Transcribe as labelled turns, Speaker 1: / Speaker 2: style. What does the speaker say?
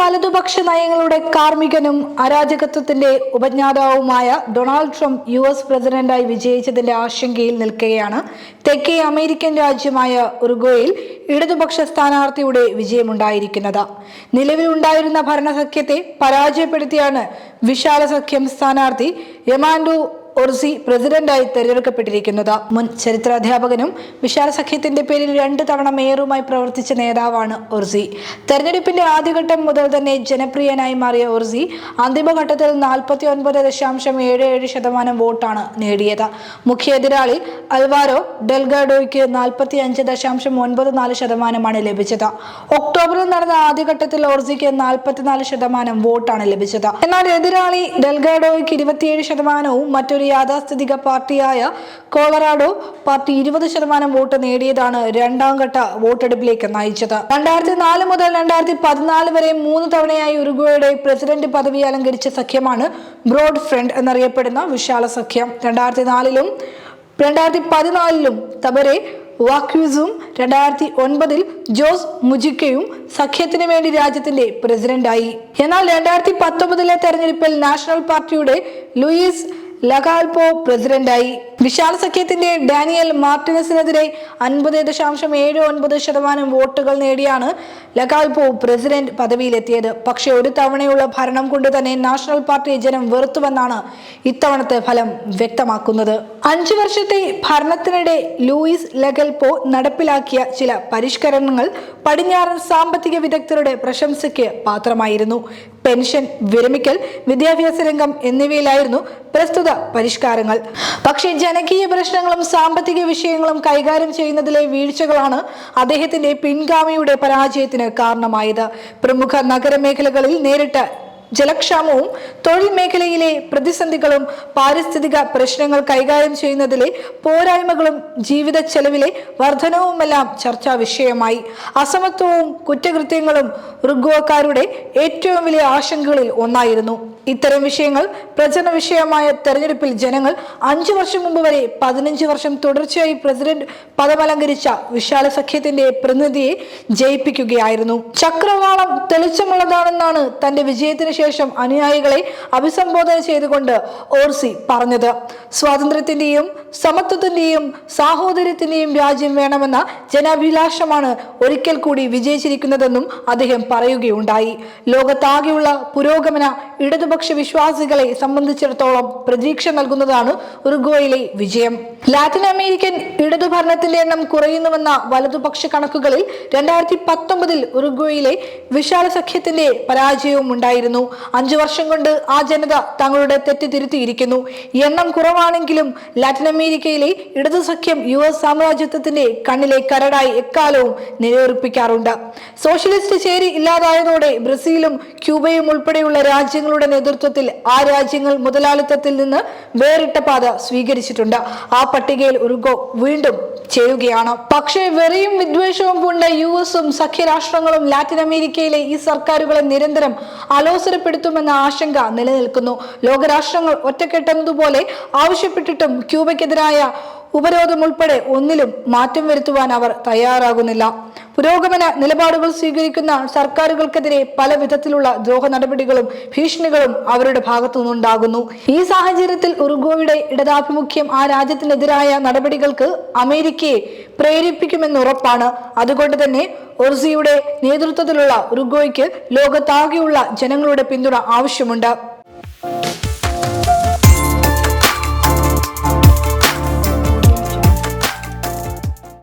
Speaker 1: വലതുപക്ഷ നയങ്ങളുടെ കാർമ്മികനും അരാജകത്വത്തിന്റെ ഉപജ്ഞാതാവുമായ ഡൊണാൾഡ് ട്രംപ് യു എസ് പ്രസിഡന്റായി വിജയിച്ചതിന്റെ ആശങ്കയിൽ നിൽക്കുകയാണ്. തെക്കേ അമേരിക്കൻ രാജ്യമായ ഉറുഗോയിൽ ഇടതുപക്ഷ സ്ഥാനാർത്ഥിയുടെ വിജയമുണ്ടായിരിക്കുന്നത്. നിലവിലുണ്ടായിരുന്ന ഭരണസഖ്യത്തെ പരാജയപ്പെടുത്തിയാണ് വിശാല സഖ്യം സ്ഥാനാർത്ഥി യമാൻഡു ഒർസി പ്രസിഡന്റായി തെരഞ്ഞെടുക്കപ്പെട്ടിരിക്കുന്നത്. മുൻ ചരിത്രാധ്യാപകനും വിശാല സഖ്യത്തിന്റെ പേരിൽ രണ്ട് തവണ മേയറുമായി പ്രവർത്തിച്ച നേതാവാണ് ഒർസി തെരഞ്ഞെടുപ്പിന്റെ ആദ്യഘട്ടം മുതൽ തന്നെ ജനപ്രിയനായി മാറിയ ഒർസി അന്തിമഘട്ടത്തിൽ നാൽപ്പത്തി ഒൻപത് ദശാംശം ഏഴ് ഏഴ് ശതമാനം വോട്ടാണ് നേടിയത്. മുഖ്യ എതിരാളി അൽവാരോ ഡെൽഗാഡോയ്ക്ക് നാൽപ്പത്തി അഞ്ച് ദശാംശം ഒൻപത് നാല് ശതമാനമാണ് ലഭിച്ചത്. ഒക്ടോബറിൽ നടന്ന ആദ്യഘട്ടത്തിൽ ഓർസിക്ക് നാൽപ്പത്തിനാല് ശതമാനം വോട്ടാണ് ലഭിച്ചത്. എന്നാൽ എതിരാളി ഡെൽഗാഡോയ്ക്ക് ഇരുപത്തിയേഴ് ശതമാനവും മറ്റൊരു യാഥാസ്ഥിതിക പാർട്ടിയായ കോളറാഡോ പാർട്ടി ഇരുപത് ശതമാനം വോട്ട് നേടിയതാണ് രണ്ടാം ഘട്ട വോട്ടെടുപ്പിലേക്ക് നയിച്ചത്. രണ്ടായിരത്തി നാല് മുതൽ രണ്ടായിരത്തി പതിനാല് വരെ മൂന്ന് തവണയായി ഉറുഗ്വയുടെ പ്രസിഡന്റ് പദവി അലങ്കരിച്ച സഖ്യമാണ് ബ്രോഡ് ഫ്രണ്ട് എന്നറിയപ്പെടുന്ന വിശാല സഖ്യം. രണ്ടായിരത്തി നാലിലും രണ്ടായിരത്തി പതിനാലിലും തബരെ വാക്യൂസും രണ്ടായിരത്തി ഒൻപതിൽ ജോസ് മുജിക്കയും സഖ്യത്തിന് വേണ്ടി രാജ്യത്തിന്റെ പ്രസിഡന്റായി. എന്നാൽ രണ്ടായിരത്തി പത്തൊമ്പതിലെ തെരഞ്ഞെടുപ്പിൽ നാഷണൽ പാർട്ടിയുടെ ലൂയിസ് ലഗാൽപോ പ്രസിഡന്റായി. വിശാൽ സഖ്യത്തിന്റെ ഡാനിയൽ മാർട്ടിനസിനെതിരെ അൻപത് ദശാംശം ഏഴ് ഒൻപത് ശതമാനം വോട്ടുകൾ നേടിയാണ് ലഗാൽപോ പ്രസിഡന്റ് പദവിയിലെത്തിയത്. പക്ഷേ ഒരു തവണയുള്ള ഭരണം കൊണ്ട് തന്നെ നാഷണൽ പാർട്ടി ജനം വെറുത്തുവെന്നാണ് ഇത്തവണത്തെ ഫലം വ്യക്തമാക്കുന്നത്. അഞ്ചു വർഷത്തെ ഭരണത്തിനിടെ ലൂയിസ് ലഗൽപോ നടപ്പിലാക്കിയ ചില പരിഷ്കരണങ്ങൾ പടിഞ്ഞാറൻ സാമ്പത്തിക വിദഗ്ധരുടെ പ്രശംസയ്ക്ക് പാത്രമായിരുന്നു. പെൻഷൻ വിരമിക്കൽ വിദ്യാഭ്യാസ രംഗം എന്നിവയിലായിരുന്നു പ്രസ്തുത പരിഷ്കാരങ്ങൾ. പക്ഷേ ജനകീയ പ്രശ്നങ്ങളും സാമ്പത്തിക വിഷയങ്ങളും കൈകാര്യം ചെയ്യുന്നതിലെ വീഴ്ചകളാണ് അദ്ദേഹത്തിന്റെ പിൻഗാമിയുടെ പരാജയത്തിന് കാരണമായത്. പ്രമുഖ നഗരമേഖലകളിൽ നേരിട്ട ജലക്ഷാമവും തൊഴിൽ മേഖലയിലെ പ്രതിസന്ധികളും പാരിസ്ഥിതിക പ്രശ്നങ്ങൾ കൈകാര്യം ചെയ്യുന്നതിലെ പോരായ്മകളും ജീവിത ചെലവിലെ വർധനവുമെല്ലാം ചർച്ചാ വിഷയമായി. അസമത്വവും കുറ്റകൃത്യങ്ങളും ഋഗ്വക്കാരുടെ ഏറ്റവും വലിയ ആശങ്കകളിൽ ഒന്നായിരുന്നു. ഇത്തരം വിഷയങ്ങൾ പ്രചരണ വിഷയമായ തെരഞ്ഞെടുപ്പിൽ ജനങ്ങൾ അഞ്ചു വർഷം മുമ്പ് വരെ പതിനഞ്ച് വർഷം തുടർച്ചയായി പ്രസിഡന്റ് പദമലങ്കരിച്ച വിശാല സഖ്യത്തിന്റെ പ്രതിനിധിയെ ജയിപ്പിക്കുകയായിരുന്നു. ചക്രവാളം തെളിച്ചമുള്ളതാണെന്നാണ് തന്റെ വിജയത്തിന് ശേഷം അനുയായികളെ അഭിസംബോധന ചെയ്തുകൊണ്ട് ഓർസി പറഞ്ഞത്. സ്വാതന്ത്ര്യത്തിന്റെയും സമത്വത്തിന്റെയും സാഹോദര്യത്തിന്റെയും രാജ്യം വേണമെന്ന ജനാഭിലാഷമാണ് ഒരിക്കൽ കൂടി വിജയിച്ചിരിക്കുന്നതെന്നും അദ്ദേഹം പറയുകയുണ്ടായി. ലോകത്താകെയുള്ള പുരോഗമന ഇടതുപക്ഷ വിശ്വാസികളെ സംബന്ധിച്ചിടത്തോളം പ്രതീക്ഷ നൽകുന്നതാണ് ഉറുഗോയിലെ വിജയം. ലാറ്റിൻ അമേരിക്കൻ ഇടതുഭരണത്തിന്റെ എണ്ണം കുറയുന്നുവെന്ന വലതുപക്ഷ കണക്കുകളിൽ രണ്ടായിരത്തി പത്തൊമ്പതിൽ ഉറുഗോയിലെ വിശാല സഖ്യത്തിന്റെ പരാജയവും ഉണ്ടായിരുന്നു. അഞ്ചു വർഷം കൊണ്ട് ആ ജനത തങ്ങളുടെ തെറ്റ് തിരുത്തിയിരിക്കുന്നു. എണ്ണം കുറവാണെങ്കിലും ലാറ്റിൻ അമേരിക്കയിലെ ഇടതു സഖ്യം യു എസ് സാമ്രാജ്യത്വത്തിന്റെ കണ്ണിലെ കരടായി എക്കാലവും നിലയുറപ്പിക്കാറുണ്ട്. സോഷ്യലിസ്റ്റ് ചേരി ഇല്ലാതായതോടെ ബ്രസീലും ക്യൂബയും ഉൾപ്പെടെയുള്ള രാജ്യങ്ങളുടെ നേതൃത്വത്തിൽ ആ രാജ്യങ്ങൾ മുതലാളിത്തത്തിൽ നിന്ന് വേറിട്ട പാത സ്വീകരിച്ചിട്ടുണ്ട്. ആ പട്ടികയിൽ ഉറുഗോ വീണ്ടും ചെയ്യുകയാണ് പക്ഷേ വെറിയും വിദ്വേഷവും കൊണ്ട് യു എസും സഖ്യരാഷ്ട്രങ്ങളും ലാറ്റിൻ അമേരിക്കയിലെ ഈ സർക്കാരുകളെ നിരന്തരം അലോസരപ്പെടുത്തുമെന്ന ആശങ്ക നിലനിൽക്കുന്നു. ലോകരാഷ്ട്രങ്ങൾ ഒറ്റക്കെട്ടെന്നതുപോലെ ആവശ്യപ്പെട്ടിട്ടും ക്യൂബയ്ക്കെതിരായ ഉപരോധം ഉൾപ്പെടെ ഒന്നിലും മാറ്റം വരുത്തുവാൻ അവർ തയ്യാറാകുന്നില്ല. പുരോഗമന നിലപാടുകൾ സ്വീകരിക്കുന്ന സർക്കാരുകൾക്കെതിരെ പല വിധത്തിലുള്ള ദ്രോഹ നടപടികളും ഭീഷണികളും അവരുടെ ഭാഗത്തു നിന്നുണ്ടാകുന്നു. ഈ സാഹചര്യത്തിൽ ഉറുഗോയുടെ ഇടതാഭിമുഖ്യം ആ രാജ്യത്തിനെതിരായ നടപടികൾക്ക് അമേരിക്കയെ പ്രേരിപ്പിക്കുമെന്ന് ഉറപ്പാണ്. അതുകൊണ്ട് തന്നെ ഒർസിയുടെ നേതൃത്വത്തിലുള്ള ഉറുഗോയ്ക്ക് ലോകത്താകെയുള്ള ജനങ്ങളുടെ പിന്തുണ ആവശ്യമുണ്ട്.